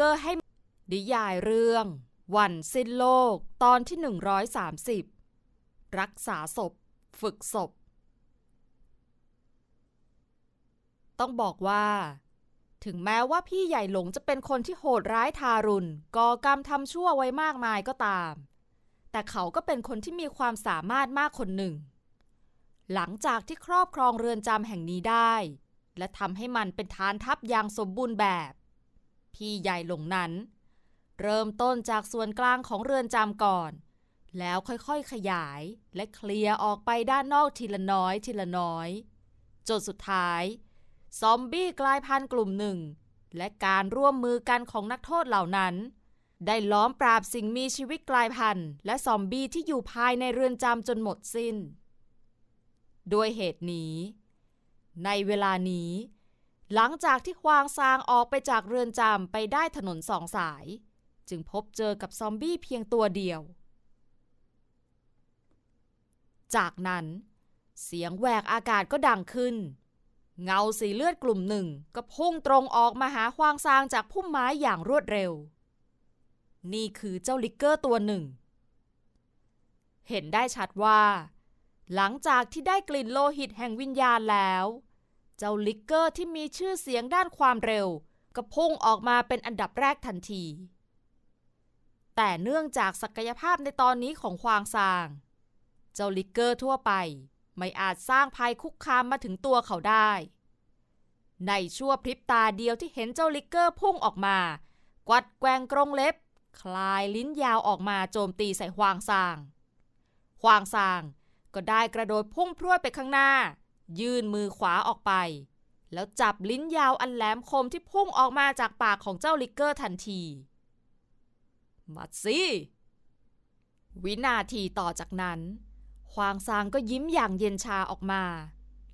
เกอร์ให้นิยายเรื่อง วันสิ้นโลก ตอนที่ 130 รักษาศพ ฝึกศพ ต้องบอกว่า ถึงแม้ว่าพี่ใหญ่หลงจะเป็นคนที่โหดร้ายทารุณก่อกรรมทำชั่วไว้มากมายก็ตาม แต่เขาก็เป็นคนที่มีความสามารถมากคนหนึ่ง หลังจากที่ครอบครองเรือนจำแห่งนี้ได้ และทำให้มันเป็นฐานทัพอย่างสมบูรณ์แบบ พี่ใหญ่หลงนั้น เริ่มต้นจากส่วนกลางของเรือนจำก่อน แล้วค่อยๆขยายและเคลียร์ออกไปด้านนอกทีละน้อยทีละน้อย จนสุดท้าย ซอมบี้กลายพันธุ์กลุ่มหนึ่ง และการร่วมมือกันของนักโทษเหล่านั้น ได้ล้อมปราบสิ่งมีชีวิตกลายพันธุ์และซอมบี้ที่อยู่ภายในเรือนจำจนหมดสิ้น ด้วยเหตุนี้ ในเวลานี้ หลังจากที่ควางซางออกไปจากเรือนจำไปได้ถนนสองสาย จึงพบเจอกับซอมบี้เพียงตัวเดียว จากนั้น เสียงแหวกอากาศก็ดังขึ้น เงาสีเลือดกลุ่มหนึ่งก็พุ่งตรงออกมาหาควางซางจากพุ่มไม้อย่างรวดเร็ว นี่คือเจ้าลิกเกอร์ตัวหนึ่ง เห็นได้ชัดว่า หลังจากที่ได้กลิ่นโลหิตแห่งวิญญาณแล้ว เจ้าลิกเกอร์ที่มีชื่อเสียงด้านความเร็ว ก็พุ่งออกมาเป็นอันดับแรกทันที แต่เนื่องจากศักยภาพในตอนนี้ของควางซาง เจ้าลิกเกอร์ทั่วไปไม่อาจสร้างภัยคุกคามมาถึงตัวเขาได้ ในชั่วพริบตาเดียวที่เห็นเจ้าลิกเกอร์พุ่งออกมา กวัดแกงกรงเล็บ คลายลิ้นยาวออกมาโจมตีใส่ควางซาง ควางซางก็ได้กระโดดพุ่งพรวดไปข้างหน้า ยื่นมือขวาออกไป แล้วจับลิ้นยาวอันแหลมคมที่พุ่งออกมาจากปากของเจ้าลิกเกอร์ทันที มัดสิวินาทีต่อจากนั้น ควางซางก็ยิ้มอย่างเย็นชาออกมา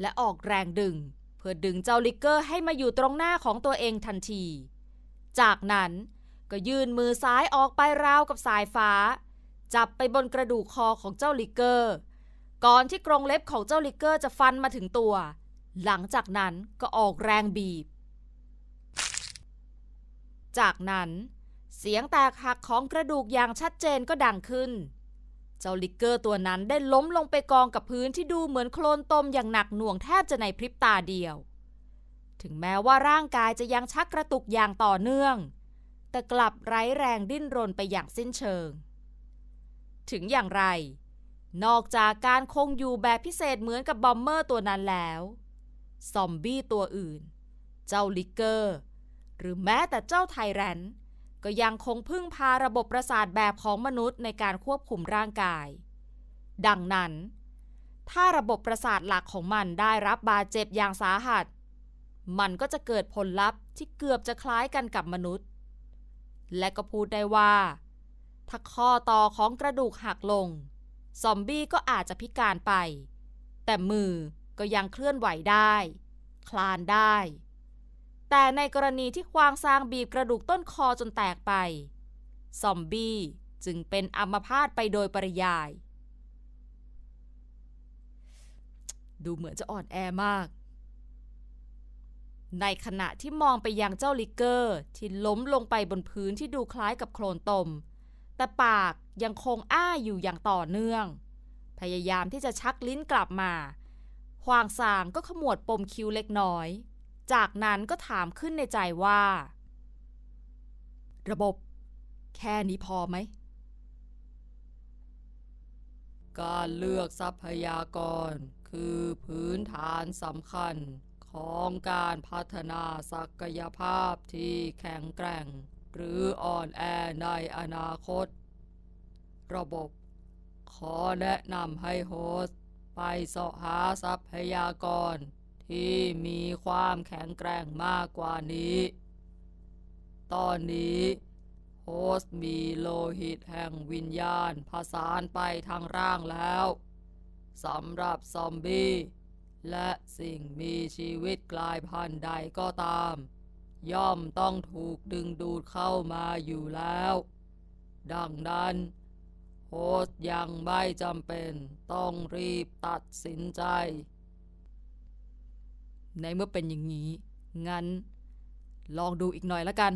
และออกแรงดึง เพื่อดึงเจ้าลิกเกอร์ให้มาอยู่ตรงหน้าของตัวเองทันที จากนั้นก็ยื่นมือซ้ายออกไปราวกับสายฟ้า จับไปบนกระดูกคอของเจ้าลิกเกอร์ ก่อนที่กรงเล็บของเจ้าลิกเกอร์จะฟันมาถึงตัว หลังจากนั้นก็ออกแรงบีบ จากนั้น เสียงแตกหักของกระดูกอย่างชัดเจนก็ดังขึ้น เจ้าลิกเกอร์ตัวนั้นได้ล้มลงไปกองกับพื้นที่ดูเหมือนโคลนตมอย่างหนักหน่วงแทบจะในพริบตาเดียว ถึงแม้ว่าร่างกายจะยังชักกระตุกอย่างต่อเนื่อง แต่กลับไร้แรงดิ้นรนไปอย่างสิ้นเชิง ถึงอย่างไร นอกจากการคงอยู่แบบพิเศษเหมือนกับบอมเมอร์ตัวนั้นแล้ว ซอมบี้ตัวอื่น เจ้าลิกเกอร์ หรือแม้แต่เจ้าไทแรนก็ยังคงพึ่งพาระบบประสาทแบบของมนุษย์ในการควบคุมร่างกาย ดังนั้น ถ้าระบบประสาทหลักของมันได้รับบาดเจ็บอย่างสาหัส มันก็จะเกิดผลลัพธ์ที่เกือบจะคล้ายกันกับมนุษย์ และก็พูดได้ว่า ถ้าข้อต่อของกระดูกหักลง ซอมบี้ก็อาจจะพิการไป แต่มือก็ยังเคลื่อนไหวได้ คลานได้ แต่ในกรณีที่ควางซางบีบกระดูกต้นคอจนแตกไป ซอมบี้จึงเป็นอัมพาตไปโดยปริยาย ดูเหมือนจะอ่อนแอมาก ในขณะที่มองไปยังเจ้าลิกเกอร์ที่ล้มลงไปบนพื้นที่ดูคล้ายกับโคลนตม แต่ปากยังคงอ้าอยู่อย่างต่อเนื่อง พยายามที่จะชักลิ้นกลับมาควางซางก็ขมวดปมคิ้วเล็กน้อย จากนั้นก็ถามขึ้นในใจว่า ระบบ แค่นี้พอไหม การเลือกทรัพยากร คือพื้นฐานสำคัญของการพัฒนาศักยภาพที่แข็งแกร่ง หรืออ่อนแอในอนาคต ระบบ ขอแนะนำให้โฮสต์ไปเสาะหาทรัพยากร ที่มีความแข็งแกร่งมากกว่านี้ ตอนนี้โฮสต์มีโลหิตแห่งวิญญาณผสานไปทางร่างแล้วสำหรับซอมบี้ และสิ่งมีชีวิตกลายพันธุ์ใดก็ตาม ย่อมต้องถูกดึงดูดเข้ามาอยู่แล้ว ดังนั้นโฮสยังไม่จำเป็นต้องรีบตัดสินใจ ในเมื่อเป็นอย่างนี้ งั้น ลองดูอีกหน่อยละกัน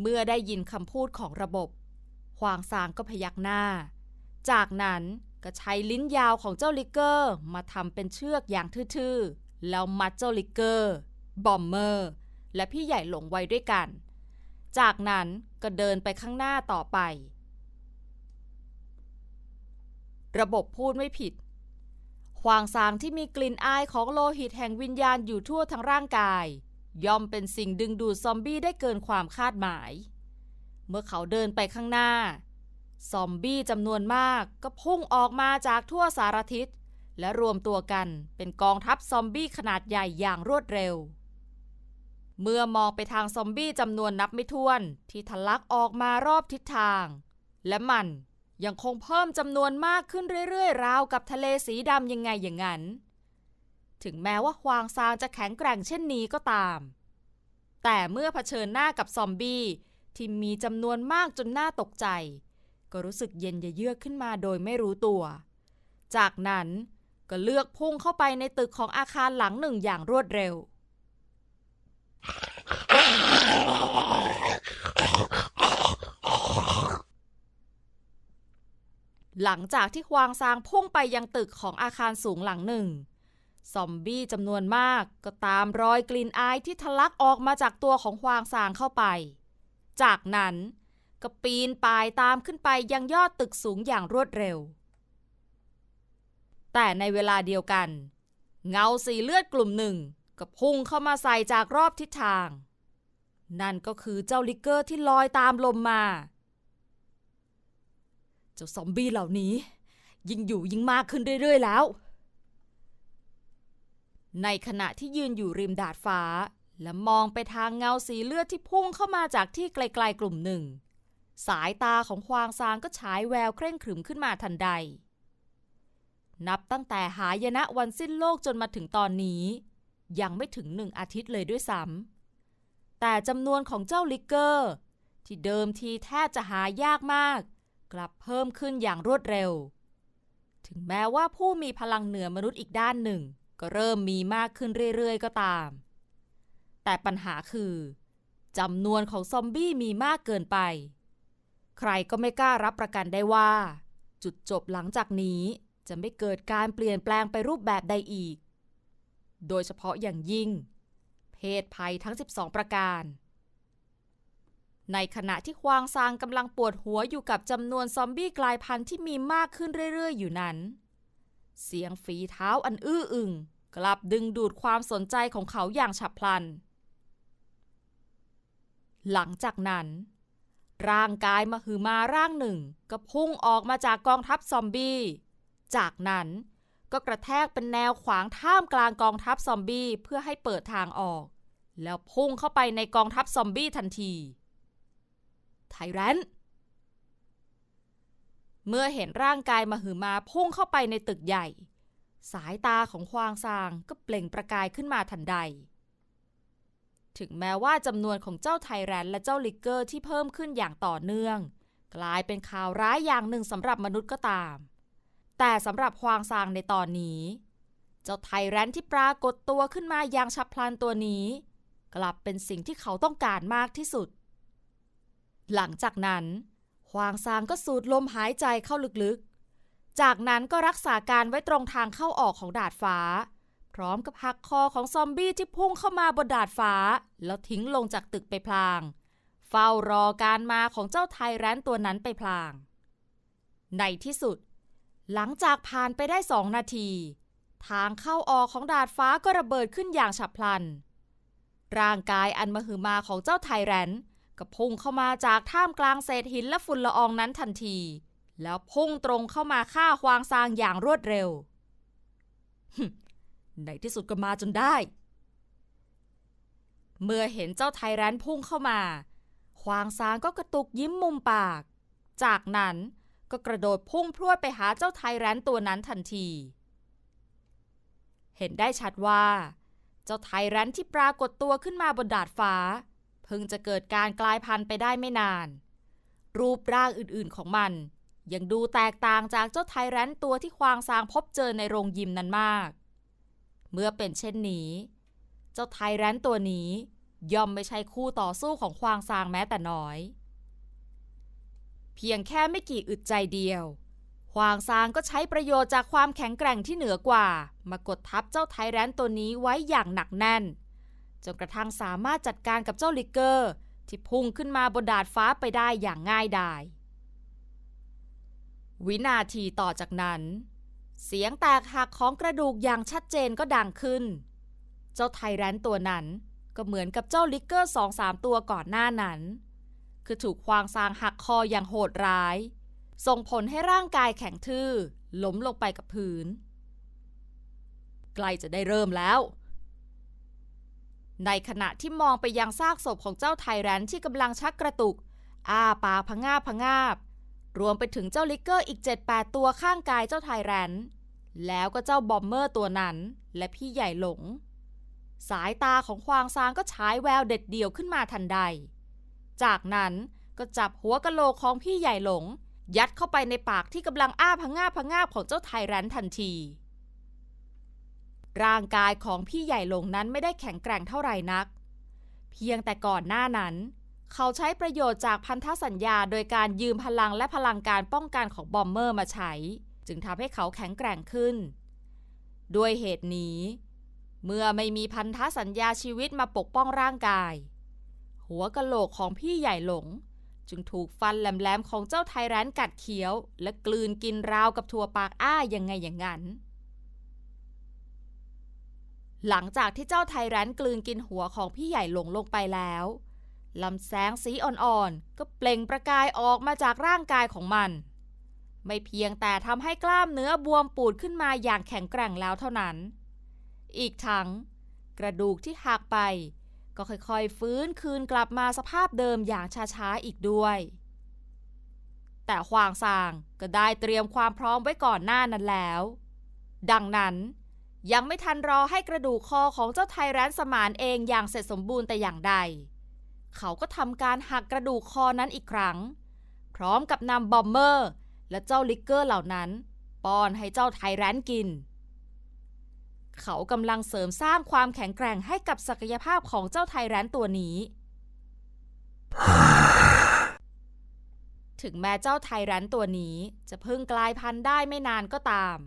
เมื่อได้ยินคำพูดของระบบควางซางก็พยักหน้า จากนั้นก็ใช้ลิ้นยาวของเจ้าลิกเกอร์ มาทำเป็นเชือกอย่างทื่อๆ แล้วมัดเจ้าลิกเกอร์ บอมเมอร์ และพี่ใหญ่หลงไว้ด้วยกัน จากนั้นก็เดินไปข้างหน้าต่อไป ระบบพูดไม่ผิดควางซางที่มีกลิ่นอายของโลหิตแห่งวิญญาณอยู่ทั่วทั้งร่างกาย ย่อมเป็นสิ่งดึงดูดซอมบี้ได้เกินความคาดหมาย เมื่อเขาเดินไปข้างหน้า ซอมบี้จำนวนมากก็พุ่งออกมาจากทั่วสารทิศและรวมตัวกันเป็นกองทัพซอมบี้ขนาดใหญ่อย่างรวดเร็ว เมื่อมองไปทางซอมบี้จำนวนนับไม่ถ้วน ที่ทะลักออกมารอบทิศทาง และมันยังคงเพิ่มจำนวนมากขึ้นเรื่อยๆ ราวกับทะเลสีดำยังไงอย่างนั้น ถึงแม้ว่าฮวางซางจะแข็งแกร่งเช่นนี้ก็ตาม แต่เมื่อเผชิญหน้ากับซอมบี้ที่มีจำนวนมากจนน่าตกใจ ก็รู้สึกเย็นเยือกขึ้นมาโดยไม่รู้ตัว จากนั้นก็เลือกพุ่งเข้าไปในตึกของอาคารหลังหนึ่งอย่างรวดเร็ว หลังจากที่ควางซางพุ่งไปยังตึกของอาคารสูงหลังหนึ่ง ซอมบี้จำนวนมากก็ตามรอยกลิ่นอายที่ทะลักออกมาจากตัวของควางซางเข้าไป จากนั้นก็ปีนป่ายตามขึ้นไปยังยอดตึกสูงอย่างรวดเร็ว แต่ในเวลาเดียวกัน เงาสีเลือดกลุ่มหนึ่ง ก็พุ่งเข้ามาใส่จากรอบทิศทาง นั่นก็คือเจ้าลิกเกอร์ที่ลอยตามลมมา เจ้าซอมบี้เหล่านี้ ยิ่งอยู่ยิ่งมากขึ้นเรื่อยๆแล้ว ในขณะที่ยืนอยู่ริมดาดฟ้า และมองไปทางเงาสีเลือดที่พุ่งเข้ามาจากที่ไกลๆกลุ่มหนึ่ง สายตาของควางซางก็ฉายแววเคร่งขรึมขึ้นมาทันใดนับตั้งแต่หายนะวันสิ้นโลกจนมาถึงตอนนี้ ยังไม่ถึงหนึ่งอาทิตย์เลยด้วยซ้ำแต่จำนวนของเจ้าลิกเกอร์ ที่เดิมทีแทบจะหายากมาก กลับเพิ่มขึ้นอย่างรวดเร็ว ถึงแม้ว่าผู้มีพลังเหนือมนุษย์อีกด้านหนึ่ง ก็เริ่มมีมากขึ้นเรื่อยๆ ก็ตาม แต่ปัญหาคือจำนวนของซอมบี้มีมากเกินไป ใครก็ไม่กล้ารับประกันได้ว่า จุดจบหลังจากนี้จะไม่เกิดการเปลี่ยนแปลงไปรูปแบบใดอีก โดยเฉพาะอย่างยิ่ง เพศภัยทั้ง 12 ประการ ในขณะที่ควางซางกำลังปวดหัวอยู่กับจำนวนซอมบี้กลายพันธุ์ที่มีมากขึ้นเรื่อย ๆ อยู่นั้น เสียงฝีเท้าอันอื้ออึงกลับดึงดูดความสนใจของเขาอย่างฉับพลัน หลังจากนั้น ร่างกายมหึมาร่างหนึ่ง ก็พุ่งออกมาจากกองทัพซอมบี้ จากนั้น ก็กระแทกเป็นแนวขวางท่ามกลางกองทัพซอมบี้เพื่อให้เปิดทางออก แล้วพุ่งเข้าไปในกองทัพซอมบี้ทันทีไทแรนเมื่อเห็นร่างกายมหึมาพุ่งเข้าไปในตึกใหญ่ สายตาของควางซางก็เปล่งประกายขึ้นมาทันใด ถึงแม้ว่าจำนวนของเจ้าไทแรนและเจ้าลิกเกอร์ที่เพิ่มขึ้นอย่างต่อเนื่อง กลายเป็นข่าวร้ายอย่างหนึ่งสำหรับมนุษย์ก็ตาม แต่สำหรับควางซางในตอนนี้ เจ้าไทแรนที่ปรากฏตัวขึ้นมาอย่างฉับพลันตัวนี้ กลับเป็นสิ่งที่เขาต้องการมากที่สุด หลังจากนั้นควางซางก็สูดลมหายใจเข้าลึกๆ จากนั้นก็รักษาการไว้ตรงทางเข้าออกของดาดฟ้า พร้อมกับหักคอของซอมบี้ที่พุ่งเข้ามาบนดาดฟ้า แล้วทิ้งลงจากตึกไปพลาง เฝ้ารอการมาของเจ้าไทแรนตัวนั้นไปพลาง ในที่สุด หลังจากผ่านไปได้สองนาที ทางเข้าออกของดาดฟ้าก็ระเบิดขึ้นอย่างฉับพลัน ร่างกายอันมหึมาของเจ้าไทแรนก็พุ่งเข้ามาจากท่ามกลางเศษหินและฝุ่นละอองนั้นทันที แล้วพุ่งตรงเข้ามาฆ่าควางซางอย่างรวดเร็วในที่สุดก็มาจนได้ เมื่อเห็นเจ้าไทแรนพุ่งเข้ามา ควางซางก็กระตุกยิ้มมุมปาก จากนั้น ก็กระโดดพุ่งพรวดไปหาเจ้าไทแรนตัวนั้นทันที เห็นได้ชัดว่า เจ้าไทแรนที่ปรากฏตัวขึ้นมาบนดาดฟ้า เพิ่งจะเกิดการกลายพันธุ์ไปได้ไม่นาน รูปร่างอื่นๆของมัน ยังดูแตกต่างจากเจ้าไทแรนตัวที่ควางซางพบเจอในโรงยิมนั้นมาก เมื่อเป็นเช่นนี้ เจ้าไทแรนตัวนี้ย่อมไม่ใช่คู่ต่อสู้ของควางซางแม้แต่น้อย เพียงแค่ไม่กี่อึดใจเดียวควางซางก็ใช้ประโยชน์จากความแข็งแกร่งที่เหนือกว่า มากดทับเจ้าไทแรนตัวนี้ไว้อย่างหนักแน่น จนกระทั่งสามารถจัดการกับเจ้าลิกเกอร์ ที่พุ่งขึ้นมาบนดาดฟ้าไปได้อย่างง่ายดายวินาทีต่อจากนั้น เสียงแตกหักของกระดูกอย่างชัดเจนก็ดังขึ้น เจ้าไทแรนตัวนั้นก็เหมือนกับเจ้าลิกเกอร์สองสามตัวก่อนหน้านั้น คือถูกควางซางหักคออย่างโหดร้าย ส่งผลให้ร่างกายแข็งทื่อล้มลงไปกับพื้น ใกล้จะได้เริ่มแล้ว ในขณะที่มองไปยังซากศพของเจ้าไทแรนที่กำลังชักกระตุก อ้าปากพงาบพงาบ รวมไปถึงเจ้าลิกเกอร์อีก 7-8 ตัวข้างกายเจ้าไทแรนแล้วก็เจ้าบอมเมอร์ตัวนั้น และพี่ใหญ่หลง สายตาของควางซางก็ฉายแววเด็ดเดี่ยวขึ้นมาทันใด จากนั้นก็จับหัวกะโหลกของพี่ใหญ่หลง ยัดเข้าไปในปากที่กำลังอ้าพะงาพะงาบของเจ้าไทแรนทันที ร่างกายของพี่ใหญ่หลงนั้นไม่ได้แข็งแกร่งเท่าไหร่นัก เพียงแต่ก่อนหน้านั้น เขาใช้ประโยชน์จากพันธสัญญาโดยการยืมพลังและพลังการป้องกันของบอมเมอร์มาใช้ จึงทำให้เขาแข็งแกร่งขึ้น ด้วยเหตุนี้ เมื่อไม่มีพันธสัญญาชีวิตมาปกป้องร่างกาย หัวกะโหลกของพี่ใหญ่หลง จึงถูกฟันแหลมๆของเจ้าไทแรนกัดเคี้ยว และกลืนกินราวกับถั่วปากอ้ายังไงอย่างนั้น หลังจากที่เจ้าไทแรนกลืนกินหัวของพี่ใหญ่หลงลงไปแล้วลำแสงสีอ่อนๆ ก็เปล่งประกายออกมาจากร่างกายของมัน ไม่เพียงแต่ทำให้กล้ามเนื้อบวมปูดขึ้นมาอย่างแข็งแกร่งแล้วเท่านั้น อีกทั้ง กระดูกที่หักไป ก็ค่อยๆ ฟื้นคืนกลับมาสภาพเดิมอย่างช้าๆ อีกด้วย แต่ควางซางก็ได้เตรียมความพร้อมไว้ก่อนหน้านั้นแล้ว ดังนั้นยังไม่ทันรอให้กระดูกคอของเจ้าไทแรนสมานเองอย่างเสร็จสมบูรณ์แต่อย่างใด เขาก็ทำการหักกระดูกคอนั้นอีกครั้ง พร้อมกับนำบอมเมอร์ และเจ้าลิกเกอร์เหล่านั้นป้อนให้เจ้าไทแรนกิน เขากำลังเสริมสร้างความแข็งแกร่งให้กับศักยภาพของเจ้าไทแรนตัวนี้ ถึงแม้เจ้าไทแรนตัวนี้จะเพิ่งกลายพันธุ์ได้ไม่นานก็ตาม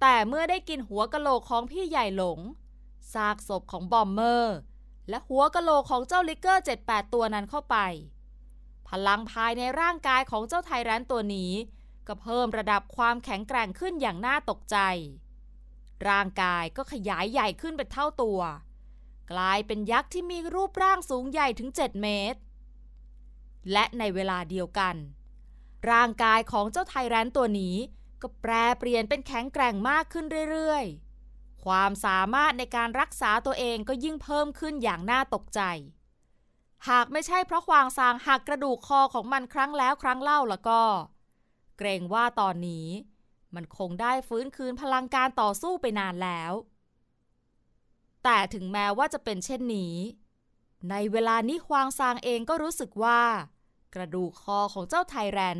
แต่เมื่อได้กินหัวกะโหลกของพี่ใหญ่หลง ซากศพของบอมเมอร์ และหัวกะโหลกของเจ้าลิกเกอร์ 7-8 ตัวนั้นเข้าไป พลังภายในร่างกายของเจ้าไทแรนตัวนี้ ก็เพิ่มระดับความแข็งแกร่งขึ้นอย่างน่าตกใจ ร่างกายก็ขยายใหญ่ขึ้นเป็นเท่าตัว กลายเป็นยักษ์ที่มีรูปร่างสูงใหญ่ถึง 7 เมตร และในเวลาเดียวกัน ร่างกายของเจ้าไทแรนตัวนี้ก็แปรเปลี่ยนเป็นแข็งแกร่งมากขึ้นเรื่อยๆ ความสามารถในการรักษาตัวเองก็ยิ่งเพิ่มขึ้นอย่างน่าตกใจ หากไม่ใช่เพราะควางซางหักกระดูกคอของมันครั้งแล้วครั้งเล่าแล้วก็ เกรงว่าตอนนี้ มันคงได้ฟื้นคืนพลังการต่อสู้ไปนานแล้ว แต่ถึงแม้ว่าจะเป็นเช่นนี้ ในเวลานี้ควางซางเองก็รู้สึกว่า กระดูกคอของเจ้าไทแรน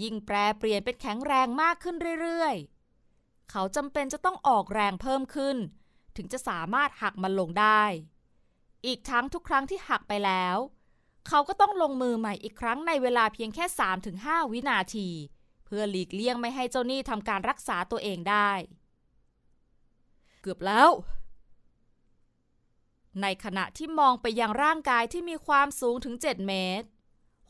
ยิ่งแปรเปลี่ยนเป็นแข็งแรงมากขึ้นเรื่อยๆ เขาจำเป็นจะต้องออกแรงเพิ่มขึ้น ถึงจะสามารถหักมันลงได้ อีกทั้งทุกครั้งที่หักไปแล้ว เขาก็ต้องลงมือใหม่อีกครั้งในเวลาเพียงแค่ 3-5 วินาที เพื่อหลีกเลี่ยงไม่ให้เจ้าหนี้ทำการรักษาตัวเองได้ เกือบแล้ว ในขณะที่มองไปยังร่างกายที่มีความสูงถึง 7 เมตร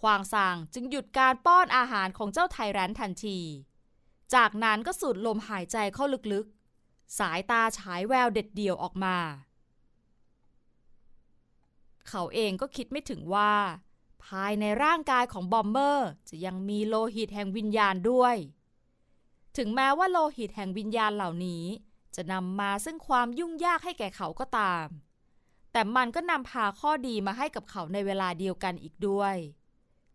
ควางซางจึงหยุดการป้อนอาหารของเจ้าไทแรนทันที จากนั้นก็สูดลมหายใจเข้าลึกๆ สายตาฉายแววเด็ดเดี่ยวออกมา เขาเองก็คิดไม่ถึงว่า ภายในร่างกายของบอมเมอร์ จะยังมีโลหิตแห่งวิญญาณด้วย ถึงแม้ว่าโลหิตแห่งวิญญาณเหล่านี้ จะนำมาซึ่งความยุ่งยากให้แก่เขาก็ตาม แต่มันก็นำพาข้อดีมาให้กับเขาในเวลาเดียวกันอีกด้วย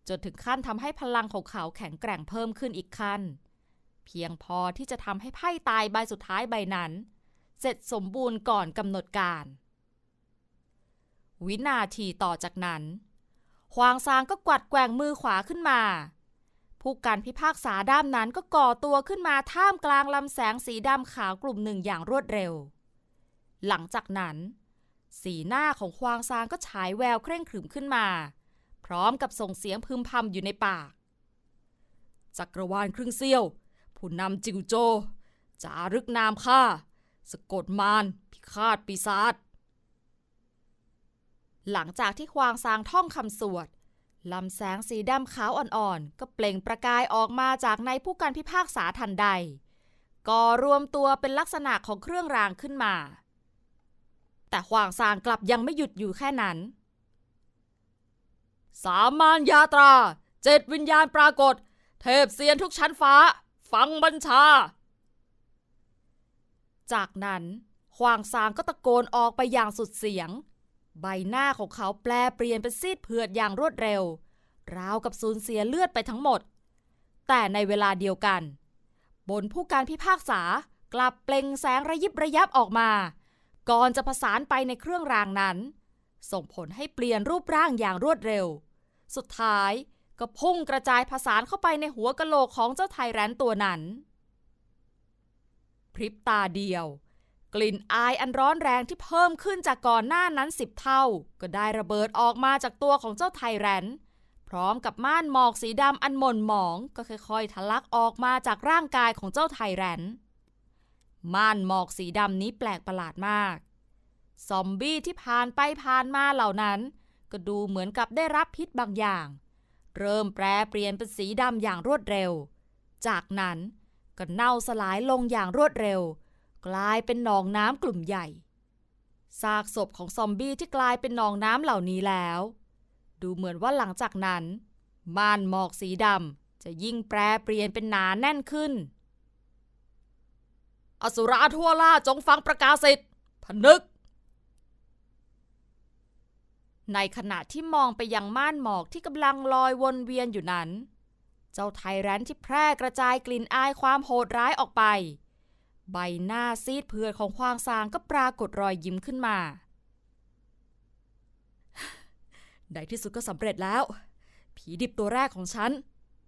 จนถึงขั้นทำให้พลังของเขาแข็งแกร่งเพิ่มขึ้นอีกขั้น เพียงพอที่จะทำให้ไพ่ตายใบสุดท้ายใบนั้น เสร็จสมบูรณ์ก่อนกำหนดการ วินาทีต่อจากนั้น ควางซางก็กวัดแกว่งมือขวาขึ้นมา ผู้การพิพากษาด้ามนั้นก็ก่อตัวขึ้นมาท่ามกลางลำแสงสีดำขาวกลุ่มหนึ่งอย่างรวดเร็ว หลังจากนั้น สีหน้าของควางซางก็ฉายแววเคร่งขรึมขึ้นมา พร้อมกับส่งเสียงพึมพำอยู่ในปาก จักรวาลครึ่งเซี่ยว ผู้นำจิวโจจารึกนามข้าสะกดมารพิฆาตปีศาจ หลังจากที่ควางซางท่องคำสวดลำแสงสีดำขาวอ่อนๆ ก็เปล่งประกายออกมาจากในผู้การพิพากษาทันใด ก่อรวมตัวเป็นลักษณะของเครื่องรางขึ้นมา แต่ควางซางกลับยังไม่หยุดอยู่แค่นั้น สามานยาตรา เจ็ดวิญญาณปรากฏ เทพเซียนทุกชั้นฟ้า ฟังบัญชา จากนั้นควางซางก็ตะโกนออกไปอย่างสุดเสียง ใบหน้าของเขาแปลเปลี่ยนเป็นซีดเผือดอย่างรวดเร็ว ราวกับสูญเสียเลือดไปทั้งหมด แต่ในเวลาเดียวกัน บนผู้การพิพากษากลับเปล่งแสงระยิบระยับออกมา ก่อนจะผสานไปในเครื่องรางนั้น ส่งผลให้เปลี่ยนรูปร่างอย่างรวดเร็ว สุดท้ายก็พุ่งกระจายผสานเข้าไปในหัวกะโหลกของเจ้าไทแรนตัวนั้น พริบตาเดียว กลิ่นอายอันร้อนแรงที่เพิ่มขึ้นจากก่อนหน้านั้นสิบเท่า ก็ได้ระเบิดออกมาจากตัวของเจ้าไทแรนพร้อมกับม่านหมอกสีดำอันหม่นหมองก็ค่อยๆทะลักออกมาจากร่างกายของเจ้าไทแรนม่านหมอกสีดำนี้แปลกประหลาดมาก ซอมบี้ที่ผ่านไปผ่านมาเหล่านั้น ก็ดูเหมือนกับได้รับพิษบางอย่าง เริ่มแปรเปลี่ยนเป็นสีดำอย่างรวดเร็ว จากนั้นก็เน่าสลายลงอย่างรวดเร็ว กลายเป็นหนองน้ำกลุ่มใหญ่ ซากศพของซอมบี้ที่กลายเป็นหนองน้ำเหล่านี้แล้ว ดูเหมือนว่าหลังจากนั้นม่านหมอกสีดำจะยิ่งแปรเปลี่ยนเป็นหนาแน่นขึ้น อสุราทั่วล่าจงฟังประกาศสิทธิ์พนึก ในขณะที่มองไปยังม่านหมอกที่กำลังลอยวนเวียนอยู่นั้น เจ้าไทแรนที่แพร่กระจายกลิ่นอายความโหดร้ายออกไป ใบหน้าซีดเผือดของควางซางก็ปรากฏรอยยิ้มขึ้นมาในที่สุดก็สำเร็จแล้ว ผีดิบตัวแรกของฉัน